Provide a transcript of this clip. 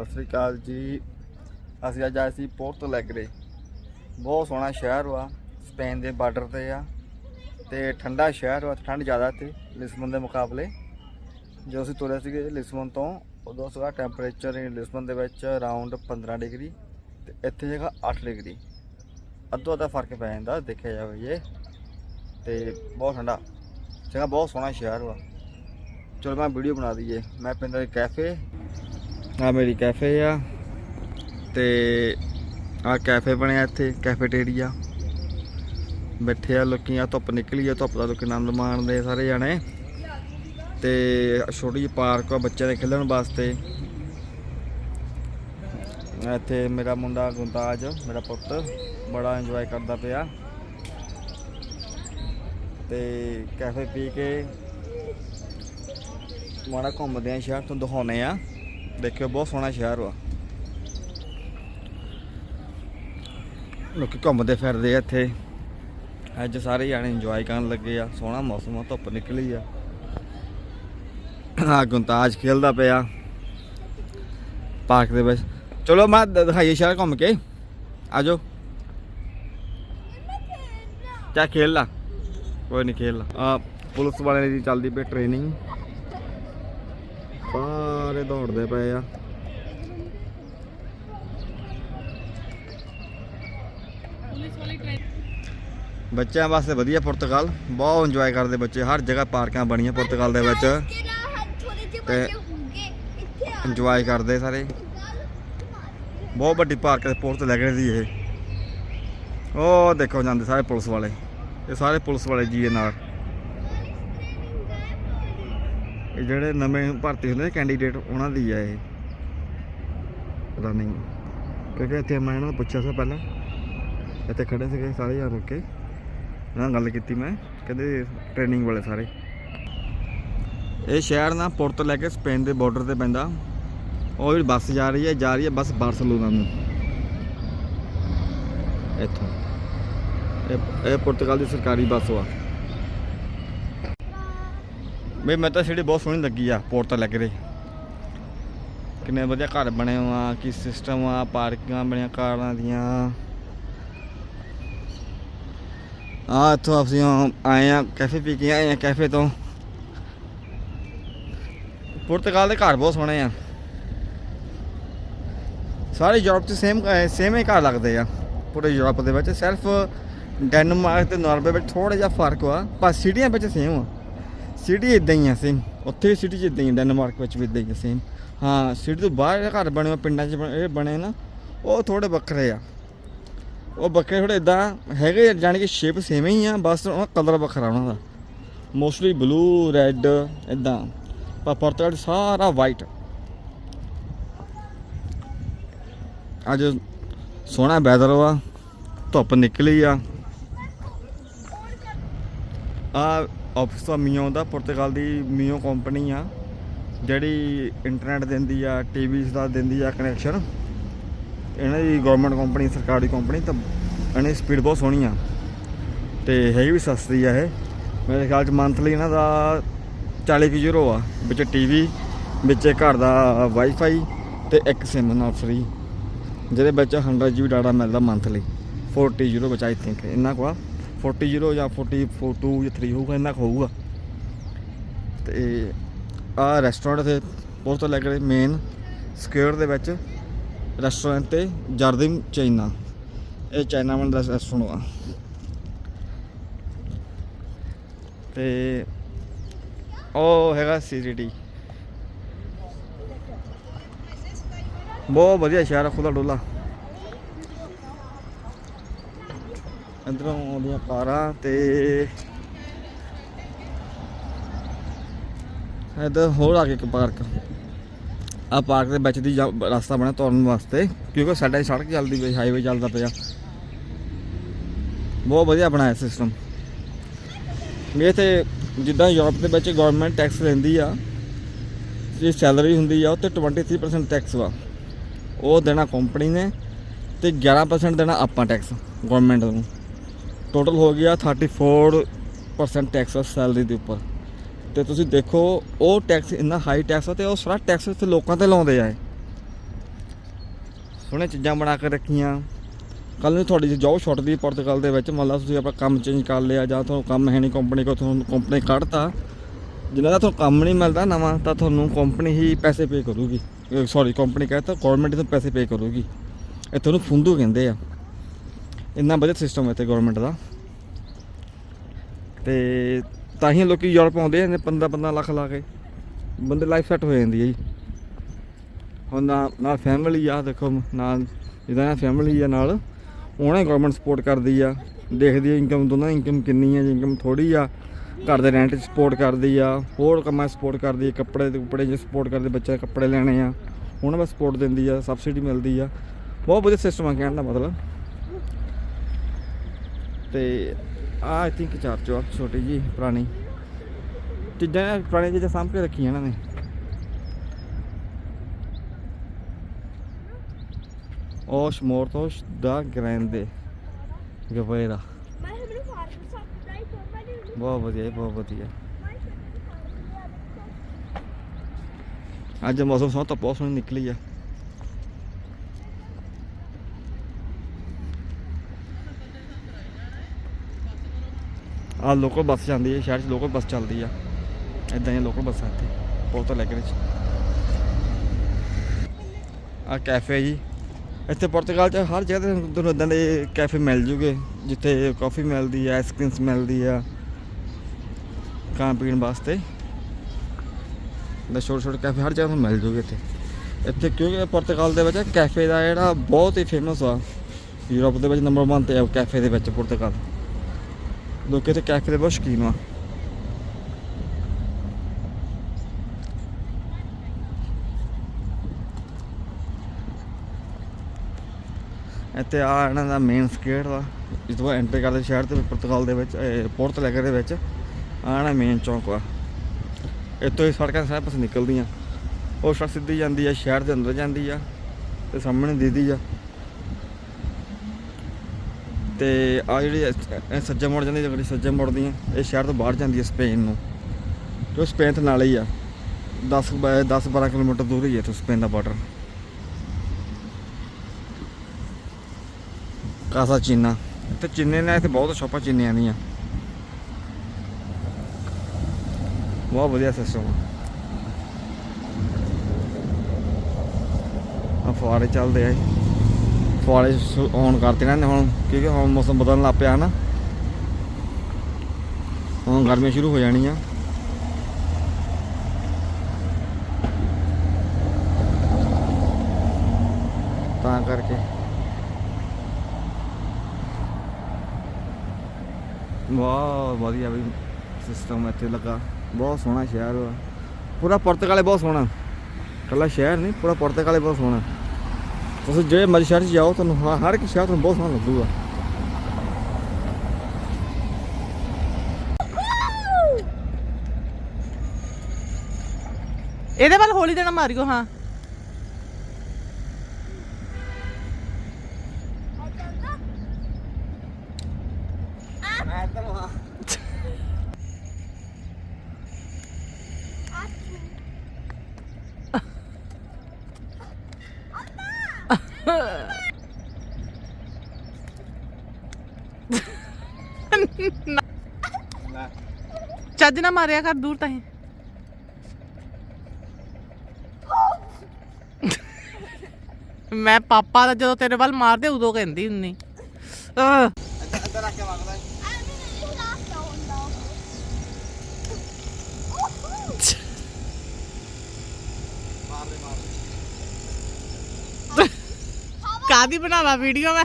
ਸਤਿ ਸ੍ਰੀ ਅਕਾਲ ਜੀ। ਅਸੀਂ ਅੱਜ ਆਏ ਸੀ ਪੋਰਟ ਲੈਗਰੇ ਬਹੁਤ ਸੋਹਣਾ ਸ਼ਹਿਰ ਵਾ, ਸਪੇਨ ਦੇ ਬਾਰਡਰ ਤੇ ਆ ਤੇ ਠੰਡਾ ਸ਼ਹਿਰ ਵਾ, ਠੰਡ ਜ਼ਿਆਦਾ ਇੱਥੇ, ਲਿਸਬਨ ਦੇ ਮੁਕਾਬਲੇ। ਜੋ ਅਸੀਂ ਤੁਰੇ ਸੀਗੇ ਲਿਸਬਨ ਤੋਂ, ਉਦੋਂ ਸੀਗਾ ਟੈਂਪਰੇਚਰ ਲਿਸਬਨ ਦੇ ਵਿੱਚ ਅਰਾਊਂਡ 15 ਡਿਗਰੀ ਤੇ ਇੱਥੇ ਹੈਗਾ 8 ਡਿਗਰੀ। ਅੱਧੋ ਅੱਧਾ ਫ਼ਰਕ ਪੈ ਜਾਂਦਾ, ਦੇਖਿਆ ਜਾਵੇ ਜੇ। ਤੇ ਬਹੁਤ ਠੰਡਾ ਜਗ੍ਹਾ ਬਹੁਤ ਸੋਹਣਾ ਸ਼ਹਿਰ ਵਾ। ਚਲੋ ਮੈਂ ਵੀਡੀਓ ਬਣਾ ਦਈਏ। ਮੈਂ ਪਿੰਡ ਦੇ ਕੈਫੇ ਆ ਮੇਰੀ ਕੈਫੇ ਆ ਤੇ ਆ ਕੈਫੇ ਬਣਿਆ ਇੱਥੇ ਕੈਫੇਟੇਰੀਆ ਬੈਠੇ ਆ ਲੋਕੀ, ਆ ਧੁੱਪ ਨਿਕਲੀ ਆ, ਧੁੱਪ ਦਾ ਲੋਕੀ ਆਨੰਦ ਮਾਣਦੇ ਸਾਰੇ ਜਾਣੇ। ਤੇ ਛੋਟੀ ਜਿਹੀ ਪਾਰਕ ਆ ਬੱਚਿਆਂ ਦੇ ਖੇਡਣ ਵਾਸਤੇ। ਇੱਥੇ ਮੇਰਾ ਮੁੰਡਾ ਗੁੰਤਾਜ, ਮੇਰਾ ਪੁੱਤ, ਬੜਾ ਇੰਜੋਏ ਕਰਦਾ ਪਿਆ। ਤੇ ਕੈਫੇ ਪੀ ਕੇ ਮਾੜਾ ਘੁੰਮਦੇ ਆ, ਸ਼ਹਿਰ ਤੋਂ ਦਿਖਾਉਨੇ ਆ। ਦੇਖਿਓ, ਬਹੁਤ ਸੋਹਣਾ ਸ਼ਹਿਰ ਵਾ। ਲੋਕੀ ਘੁੰਮਦੇ ਫਿਰਦੇ ਆ ਇੱਥੇ। ਅੱਜ ਸਾਰੇ ਜਾਣੇ ਇੰਜੋਏ ਕਰਨ ਲੱਗੇ ਆ। ਸੋਹਣਾ ਮੌਸਮ ਆ, ਧੁੱਪ ਨਿਕਲੀ ਆ। ਆ ਗੁੰਤਾਜ ਖੇਲਦਾ ਪਿਆ। ਪਾਰਕ ਦੇ ਵਿੱਚ। ਚਲੋ, ਮੈਂ ਦ- ਦਿਖਾਈਏ ਸ਼ਹਿਰ ਘੁੰਮ ਕੇ। ਆਜੋ। ਚਾ ਖੇਲ ਲਾ। ਕੋਈ ਨਹੀਂ ਖੇਲ ਲਾ। ਪੁਲਿਸ ਵਾਲਿਆਂ ਦੀ ਚੱਲਦੀ ਪਈ ਟ੍ਰੇਨਿੰਗ ਸਾਰੇ ਦੌੜਦੇ ਪਏ ਆ। ਬੱਚਿਆਂ ਵਾਸਤੇ ਵਧੀਆ ਪੁਰਤਗਾਲ, ਬਹੁਤ ਇੰਜੋਏ ਕਰਦੇ ਬੱਚੇ, ਹਰ ਜਗ੍ਹਾ ਪਾਰਕਾਂ ਬਣੀਆਂ ਪੁਰਤਗਾਲ ਦੇ ਵਿੱਚ। ਤੇ ਇੰਜੋਏ ਕਰਦੇ ਸਾਰੇ। ਬਹੁਤ ਵੱਡੀ ਪਾਰਕ ਹੈ, ਪੁਰਤ ਲੱਗ ਰਹੀ ਇਹ। ਉਹ ਦੇਖੋ ਜਾਂਦੇ ਸਾਰੇ ਪੁਲਿਸ ਵਾਲੇ, ਇਹ ਸਾਰੇ ਪੁਲਿਸ ਵਾਲੇ ਜੀ ਨਾਲ। ਇਹ ਜਿਹੜੇ ਨਵੇਂ ਭਰਤੀ ਹੁੰਦੇ ਕੈਂਡੀਡੇਟ ਉਹਨਾਂ ਦੀ ਆ ਇਹ। ਰਨਿੰਗ ਕਿਉਂਕਿ ਇੱਥੇ ਮੈਂ ਇਹਨਾਂ ਨੂੰ ਪੁੱਛਿਆ ਸੀ ਪਹਿਲਾਂ। ਇੱਥੇ ਖੜੇ ਸੀਗੇ ਸਾਰੇ ਯਾਰ ਰੁਕੇ ਇਹਨਾਂ ਨਾਲ ਗੱਲ ਕੀਤੀ ਮੈਂ, ਕਹਿੰਦੇ ਟ੍ਰੇਨਿੰਗ ਵਾਲੇ ਸਾਰੇ। ਇਹ ਸ਼ਹਿਰ ਨਾ ਪੁਰਤੋ ਲੈ ਕੇ ਸਪੇਨ ਦੇ ਬਾਰਡਰ ਤੇ ਪੈਂਦਾ। ਉਹ ਵੀ ਬੱਸ ਜਾ ਰਹੀ ਹੈ, ਜਾ ਰਹੀ ਹੈ ਬੱਸ ਬਾਰਸਲੋਨਾ ਨੂੰ। ਇੱਥੋਂ। ਇਹ ਇਹ ਪੁਰਤਗਾਲ ਦੀ ਸਰਕਾਰੀ ਬੱਸ ਵਾ। ਬਈ ਮੈਂ ਤਾਂ ਸਿਟੀ ਬਹੁਤ ਸੋਹਣੀ ਲੱਗੀ ਆ, ਪੋਰਟ ਲੱਗ ਰਹੀ ਕਿੰਨੇ ਵਧੀਆ ਘਰ ਬਣੇ ਆ, ਕੀ ਸਿਸਟਮ ਆ, ਪਾਰਕਿੰਗਾਂ ਬਣੀਆਂ ਕਾਰਾਂ ਦੀਆਂ। ਆ ਇੱਥੋਂ ਅਸੀਂ ਆਏ ਆ ਕੈਫੇ ਪੀ ਕੇ ਆਏ ਆ ਕੈਫੇ ਤੋਂ। ਪੁਰਤਗਾਲ ਦੇ ਘਰ ਬਹੁਤ ਸੋਹਣੇ ਆ। ਸਾਰੇ ਯੂਰਪ 'ਚ ਸੇਮ ਸੇਮ ਹੀ ਘਰ ਲੱਗਦੇ ਆ। ਪੂਰੇ ਯੂਰਪ ਦੇ ਵਿੱਚ ਸਿਰਫ ਡੈਨਮਾਰਕ ਤੇ ਨਾਰਵੇ ਵਿੱਚ ਥੋੜਾ ਜਿਹਾ ਫ਼ਰਕ ਆ ਪਰ ਸਿਟੀਆਂ ਵਿੱਚ ਸੇਮ ਆ। ਸਿਟੀ ਇਦਾਂ ਹੀ ਆ ਸੇਮ ਉੱਥੇ ਵੀ ਸਿਟੀ 'ਚ ਇਦਾਂ ਹੀ ਡੈਨਮਾਰਕ ਵਿੱਚ ਵੀ ਇਦਾਂ ਹੀ ਆ ਸੇਮ ਹਾਂ ਸਿਟੀ ਤੋਂ ਬਾਹਰ ਘਰ ਬਣੇ ਹੋਏ, ਪਿੰਡਾਂ 'ਚ ਬਣੇ- ਇਹ ਬਣੇ ਨਾ, ਉਹ ਥੋੜੇ ਵੱਖਰੇ ਆ। ਉਹ ਵੱਖਰੇ ਥੋੜੇ ਇਦਾਂ ਹੈਗੇ ਜਾਣੀ ਕਿ ਸ਼ੇਪ ਸੇਮ ਹੀ ਆ, ਬਸ ਉਹਨਾਂ ਕਲਰ ਵੱਖਰਾ ਉਹਨਾਂ ਦਾ। ਮੋਸਟਲੀ ਬਲੂ ਰੈੱਡ ਇਦਾਂ ਪਰ ਪੁਰਤਗਾਲ 'ਚ ਸਾਰਾ ਵਾਈਟ ਅੱਜ ਸੋਹਣਾ ਵੈਦਰ ਵਾ, ਧੁੱਪ ਨਿਕਲੀ ਆ। ਆ ਆਫਿਸ ਦਾ ਮੀਓ ਦਾ ਪੁਰਤਗਾਲ ਦੀ ਮੀਓ ਕੰਪਨੀ ਆ, ਜਿਹੜੀ ਇੰਟਰਨੈਟ ਦਿੰਦੀ ਆ ਟੀਵੀਜ਼ ਦਾ ਦਿੰਦੀ ਆ ਕਨੈਕਸ਼ਨ ਇਹਨਾਂ ਦੀ ਗਵਰਨਮੈਂਟ ਕੰਪਨੀ ਸਰਕਾਰੀ ਕੰਪਨੀ ਤਾਂ ਇਹਨਾਂ ਦੀ ਸਪੀਡ ਬਹੁਤ ਸੋਹਣੀ ਆ। ਤੇ ਹੈਗੀ ਵੀ ਸਸਤੀ ਆ ਇਹ। ਮੇਰੇ ਖਿਆਲ ਚ ਮੰਥਲੀ ਇਹਨਾਂ ਦਾ 40 ਕੁ ਯੂਰੋ ਆ, ਵਿੱਚ ਟੀਵੀ ਵਿੱਚ ਘਰ ਦਾ ਵਾਈਫਾਈ ਤੇ ਇੱਕ ਸਿਮ ਨਾਲ ਫ੍ਰੀ ਜਿਹਦੇ ਵਿੱਚ 100 GB ਡਾਟਾ ਮਿਲਦਾ ਮੰਥਲੀ 40 ਯੂਰੋ ਵਿੱਚ ਆਈ ਥਿੰਕ ਇੰਨਾ ਕੋਲ ਆ। 40 ਯੂਰੋ ਜਾਂ 40 42 ਜਾਂ 3 ਹੋਊਗਾ, ਇੰਨਾ ਕੁ ਹੋਊਗਾ। ਤੇ ਆ ਰੈਸਟੋਰੈਂਟ ਤੇ ਬਹੁਤ ਲੈ ਕੇ ਮੇਨ ਸਕੁਅਰ ਦੇ ਵਿੱਚ ਰੈਸਟੋਰੈਂਟ ਤੇ ਜਰਦਿਮ ਚਾਈਨਾ ਇਹ ਚਾਈਨਾ ਵਾਲਾ ਦਾ ਰੈਸਟੋਰੈਂਟ ਆ। ਤੇ ਉਹ ਹੈਗਾ ਸੀਸੀਟੀ ਬਹੁਤ ਵਧੀਆ ਸ਼ਹਿਰ ਆ ਖੁੱਲਾ ਡੁੱਲਾ ਅੰਦਰੋਂ ਆਉਂਦੀਆਂ ਕਾਰਾਂ ਤੇ ਇੱਧਰ ਹੋਰ ਆ ਕੇ ਇੱਕ ਪਾਰਕ। ਆ ਪਾਰਕ ਦੇ ਵਿੱਚ ਦੀ ਰਸਤਾ ਬਣਿਆ ਤੁਰਨ ਵਾਸਤੇ, ਕਿਉਂਕਿ ਸਾਡਾ ਸੜਕ ਚੱਲਦੀ ਪਈ ਹਾਈਵੇ ਚੱਲਦਾ ਪਿਆ। ਬਹੁਤ ਵਧੀਆ ਬਣਾਇਆ ਸਿਸਟਮ ਇਹ ਤੇ ਜਿੱਦਾਂ ਯੂਰਪ ਦੇ ਵਿੱਚ ਗਵਰਨਮੈਂਟ ਟੈਕਸ ਲੈਂਦੀ ਆ ਜਿਹੜੀ ਸੈਲਰੀ ਹੁੰਦੀ ਆ ਉਹ ਤੇ 23% ਟੈਕਸ ਵਾ। ਉਹ ਦੇਣਾ ਕੰਪਨੀ ਨੇ, ਤੇ 11% ਦੇਣਾ ਆਪਾਂ ਟੈਕਸ ਗਵਰਨਮੈਂਟ ਨੂੰ। ਟੋਟਲ ਹੋ ਗਿਆ 34% ਟੈਕਸ ਸੈਲਰੀ ਦੇ ਉੱਪਰ। ਤੇ ਤੁਸੀਂ ਦੇਖੋ, ਉਹ ਟੈਕਸ ਇੰਨਾ ਹਾਈ ਟੈਕਸ ਆ ਤੇ ਉਹ ਸਾਰਾ ਟੈਕਸ ਤੇ ਲੋਕਾਂ ਤੇ ਲਾਉਂਦੇ ਆ ਇਹ। ਸੋਹਣੇ ਚੀਜ਼ਾਂ ਬਣਾ ਕੇ ਰੱਖੀਆਂ। ਕੱਲ ਨੂੰ ਤੁਹਾਡੀ ਜੋਬ ਛੁੱਟਦੀ ਪੁਰਤਗਾਲ ਦੇ ਵਿੱਚ। ਮੰਨ ਲਓ ਤੁਸੀਂ ਆਪਣਾ ਕੰਮ ਚੇਂਜ ਕਰ ਲਿਆ ਜਾਂ ਤੁਹਾਨੂੰ ਕੰਮ ਹੈ ਨਹੀਂ ਕੰਪਨੀ ਕੋ ਤੁਹਾਨੂੰ ਕੰਪਨੀ ਕੱਢਤਾ। ਜਿਨ੍ਹਾਂ ਦਾ ਤੁਹਾਨੂੰ ਕੰਮ ਨਹੀਂ ਮਿਲਦਾ ਨਵਾਂ, ਤਾਂ ਤੁਹਾਨੂੰ ਕੰਪਨੀ ਹੀ ਪੈਸੇ ਪੇ ਕਰੂਗੀ। ਸੌਰੀ ਕੰਪਨੀ ਕਹਿੰਦਾ ਗਵਰਨਮੈਂਟ ਤੁਹਾਨੂੰ ਪੈਸੇ ਪੇ ਕਰੂਗੀ। ਇਹ ਤੁਹਾਨੂੰ ਫੁੰਦੂ ਕਹਿੰਦੇ ਆ। ਇੰਨਾ ਵਧੀਆ ਸਿਸਟਮ ਹੈ ਤੇ ਗਵਰਨਮੈਂਟ ਦਾ। ਤੇ ਤਾਂ ਹੀ ਲੋਕੀ ਯੂਰਪ ਆਉਂਦੇ ਨੇ 15 15 ਲੱਖ ਲਾ ਕੇ। ਬੰਦੇ ਲਾਈਫ ਸੈੱਟ ਹੋ ਜਾਂਦੀ ਹੈ ਜੀ। ਹੁਣ ਨਾ- ਨਾਲ ਫੈਮਿਲੀ ਆ, ਦੇਖੋ, ਨਾਲ ਜਿਹਦਾ ਫੈਮਿਲੀ ਆ, ਨਾਲ ਉਹਨੇ ਗਵਰਨਮੈਂਟ ਸਪੋਰਟ ਕਰਦੀ ਆ। ਦੇਖਦੀ ਆ ਇਨਕਮ ਦੋਨਾਂ ਦੀ ਇਨਕਮ ਕਿੰਨੀ ਆ, ਜੇ ਇਨਕਮ ਥੋੜੀ ਆ, ਘਰ ਦੇ ਰੈਂਟ 'ਚ ਸਪੋਰਟ ਕਰਦੀ ਆ, ਹੋਰ ਕੰਮਾਂ 'ਚ ਸਪੋਰਟ ਕਰਦੀ ਆ, ਕੱਪੜੇ ਦੇ ਕੁਪੜੇ 'ਚ ਸਪੋਰਟ ਕਰਦੇ ਬੱਚੇ ਦੇ ਕੱਪੜੇ ਲੈਣੇ ਆ, ਉਹਨਾਂ ਦਾ ਸਪੋਰਟ ਦਿੰਦੀ ਆ ਸਬਸਿਡੀ ਮਿਲਦੀ ਆ। ਬਹੁਤ ਵਧੀਆ ਸਿਸਟਮ ਆ ਕਹਿਣ ਦਾ ਮਤਲਬ। ਤੇ ਆ ਆਈ ਥਿੰਕ ਚਰਚ ਆ ਛੋਟੀ ਜੀ ਪੁਰਾਣੀ। ਚੀਜ਼ਾਂ ਪੁਰਾਣੀਆਂ ਚੀਜ਼ਾਂ ਸਾਂਭ ਕੇ ਰੱਖੀਆਂ ਇਹਨਾਂ ਨੇ। Os mortos da Grande Guevara ਮੈਂ ਮੈਨੂੰ ਬਹੁਤ ਵਧੀਆ ਜੀ, ਬਹੁਤ ਵਧੀਆ। ਅੱਜ ਮੌਸਮ ਸੋਹਣਾ ਤਾਂ ਬਹੁਤ ਸੋਹਣੀ ਨਿਕਲੀ ਆ। ਆ ਲੋਕਲ ਬੱਸ ਜਾਂਦੀ ਹੈ, ਸ਼ਹਿਰ 'ਚ ਲੋਕਲ ਬੱਸ ਚੱਲਦੀ ਆ। ਇਦਾਂ ਦੀਆਂ ਲੋਕਲ ਬੱਸਾਂ ਇੱਥੇ, ਬਹੁਤ ਲੈ ਵਿੱਚ। ਆ ਕੈਫੇ ਜੀ। ਇੱਥੇ ਪੁਰਤਗਾਲ 'ਚ ਹਰ ਜਗ੍ਹਾ ਤੇ ਤੁਹਾਨੂੰ ਇਦਾਂ ਦੇ ਕੈਫੇ ਮਿਲ ਜੂਗੇ, ਜਿੱਥੇ ਕਾਫੀ ਮਿਲਦੀ ਆ ਆਈਸਕ੍ਰੀਮਸ ਮਿਲਦੀ ਆ, ਖਾਣ ਪੀਣ ਵਾਸਤੇ। ਦਾ ਛੋਟੇ ਛੋਟੇ ਕੈਫੇ ਹਰ ਜਗ੍ਹਾ ਤੁਹਾਨੂੰ ਮਿਲ ਜੂਗੇ ਇੱਥੇ। ਇੱਥੇ ਕਿਉਂਕਿ ਪੁਰਤਗਾਲ ਦੇ ਵਿੱਚ ਕੈਫੇ ਦਾ ਜਿਹੜਾ ਬਹੁਤ ਹੀ ਫੇਮਸ ਆ, ਯੂਰਪ ਦੇ ਵਿੱਚ ਨੰਬਰ 1 ਤੇ ਆ ਕੈਫੇ ਦੇ ਵਿੱਚ ਪੁਰਤਗਾਲ। ਲੋਕ ਇੱਥੇ ਕੈਫੇ ਦੇ ਬਹੁਤ ਸ਼ੌਕੀਨ ਆ ਇੱਥੇ ਆ ਇਹਨਾਂ ਦਾ ਮੇਨ ਸਕੇਟ ਦਾ ਜਿਸ ਤੋਂ ਐਂਟਰ ਕਰਦੇ ਸ਼ਹਿਰ 'ਤੇ ਪੁਰਤਗਾਲ ਦੇ ਵਿੱਚ, ਇਹ ਪੋਰਟ ਲੈਗਰ ਦੇ ਵਿੱਚ। ਆ ਨਾ ਮੇਨ ਚੌਂਕ ਆ ਇੱਥੋਂ ਹੀ ਸੜਕਾਂ ਸਾਰੇ ਪਾਸੇ ਨਿਕਲਦੀਆਂ। ਉਹ ਸੜਕ ਸਿੱਧੀ ਜਾਂਦੀ ਆ, ਸ਼ਹਿਰ ਦੇ ਅੰਦਰ ਜਾਂਦੀ ਆ। ਤੇ ਸਾਹਮਣੇ ਦੀਦੀ ਆ। ਤੇ ਆ ਜਿਹੜੀ ਇਹ- ਇਹ ਸੱਜੇ ਮੁੜ ਜਾਂਦੀ, ਜਿਹੜੀ ਸੱਜੇ ਮੁੜਦੀਆਂ ਇਹ ਸ਼ਹਿਰ ਤੋਂ ਬਾਹਰ ਜਾਂਦੀ ਹੈ ਸਪੇਨ ਨੂੰ। ਜੋ ਸਪੇਨ ਤੋਂ ਨਾਲ ਹੀ ਆ। 10 10 12 ਕਿਲੋਮੀਟਰ ਦੂਰ ਹੀ ਹੈ ਤੋਂ ਸਪੇਨ ਦਾ ਬਾਰਡਰ ਕਾਸਾ ਚੀਨਾ। ਤੇ ਚੀਨੇ ਨੇ, ਇੱਥੇ ਬਹੁਤ ਸ਼ਾਪਾਂ ਚੀਨੀਆਂ ਦੀਆਂ। ਬਹੁਤ ਵਧੀਆ ਸਿਸਟਮ ਆ। ਆ ਫੁਆਰੇ ਚੱਲਦੇ ਆ ਫੁਆਰੇ ਔਨ ਕਰਤੇ ਨੇ ਹੁਣ, ਕਿਉਂਕਿ ਹੁਣ ਮੌਸਮ ਬਦਲਣ ਲੱਗ ਪਿਆ ਨਾ ਹੁਣ ਗਰਮੀ ਸ਼ੁਰੂ ਹੋ ਜਾਣੀ ਆ ਤਾਂ ਕਰਕੇ। ਵਾਹ, ਵਧੀਆ ਵੀ ਸਿਸਟਮ ਇੱਥੇ ਲੱਗਾ। ਬਹੁਤ ਸੋਹਣਾ ਸ਼ਹਿਰ ਵਾ। ਪੂਰਾ ਪੁਰਤਗਾਲ ਬਹੁਤ ਸੋਹਣਾ। ਕੱਲਾ ਸ਼ਹਿਰ ਨਹੀਂ, ਪੂਰਾ ਪੁਰਤਗਾਲ ਬਹੁਤ ਸੋਹਣਾ। ਤੁਸੀਂ ਜਿਹੜੇ ਮਰਜ਼ੀ ਸ਼ਹਿਰ 'ਚ ਜਾਓ, ਤੁਹਾਨੂੰ ਹਰ ਇੱਕ ਸ਼ਹਿਰ ਤੁਹਾਨੂੰ ਬਹੁਤ ਸੋਹਣਾ ਲੱਗੂਗਾ। ਇਹਦੇ ਵੱਲ ਹੌਲੀ ਦੇਣਾ ਮਾਰਿਓ, ਹਾਂ। ਚੱਜ ਨਾ ਮਾਰਿਆ ਕਰ ਦੂਰ ਤਾਹੀਂ ਮੈਂ ਪਾਪਾ ਦਾ ਜਦੋਂ ਤੇਰੇ ਵੱਲ ਮਾਰਦੇ ਉਦੋਂ ਕਹਿੰਦੀ ਹੁੰਨੀ। ਅਹ, ਇੱਧਰ ਰੱਖ ਕੇ ਮੰਗਦਾ ਮਾਰ ਦੇ ਮਾਰ ਦੇ ਕਾਦੀ ਬਣਾਵਾ ਵੀਡੀਓ ਮੈਂ?